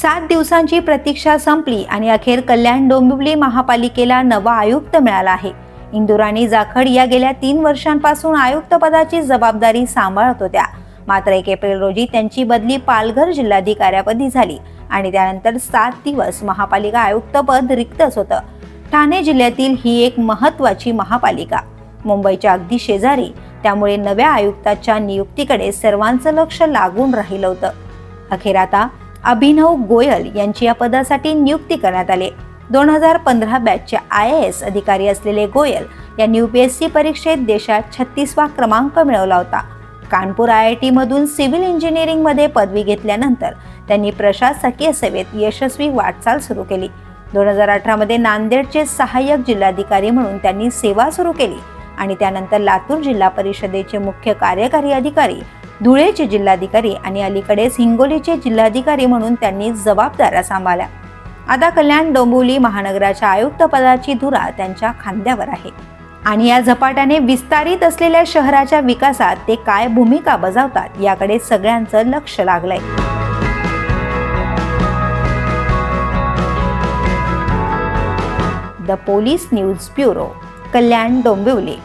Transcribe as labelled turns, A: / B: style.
A: सात दिवसांची प्रतीक्षा संपली आणि अखेर कल्याण डोंबिवली महापालिकेला नवा आयुक्त मिळाला आहे. इंदुराणी जाखड या गेल्या तीन वर्षांपासून आयुक्तपदाची जबाबदारी सांभाळत होत्या. मात्र एक एप्रिल रोजी त्यांची बदली पालघर जिल्हाधिकाऱ्यापदी झाली आणि त्यानंतर सात दिवस महापालिका आयुक्तपद रिक्तच होतं. ठाणे जिल्ह्यातील ही एक महत्त्वाची महापालिका. मुंबईच्या अगदी शेजारी त्यामुळे नव्या आयुक्ताच्या नियुक्तीकडे सर्वांचं लक्ष लागून राहिलं होतं. अखेर आता अभिनव गोयल यांची या पदासाठी नियुक्ती करण्यात आली. दोन हजार पंधरा बॅचचे आय ए एस अधिकारी असलेले गोयल यांनी यू पी एस सी परीक्षेत देशात छत्तीसवा क्रमांक मिळवला होता. कानपूर आय आय टीमधून सिव्हिल इंजिनिअरिंगमध्ये पदवी घेतल्यानंतर त्यांनी प्रशासकीय सेवेत यशस्वी वाटचाल सुरू केली. दोन हजार अठरामध्ये नांदेडचे सहाय्यक जिल्हाधिकारी म्हणून त्यांनी सेवा सुरू केली आणि त्यानंतर लातूर जिल्हा परिषदेचे मुख्य कार्यकारी अधिकारी धुळेचे जिल्हाधिकारी आणि अलीकडेच हिंगोलीचे जिल्हाधिकारी म्हणून त्यांनी जबाबदाऱ्या सांभाळल्या. आता कल्याण डोंबिवली महानगराच्या आयुक्तपदाची धुरा त्यांच्या खांद्यावर आहे. आणि या झपाट्याने विस्तारित असलेल्या शहराच्या विकासात ते काय भूमिका बजावतात याकडे सगळ्यांचं लक्ष लागलंय. The police news bureau Kalyan Dombivli.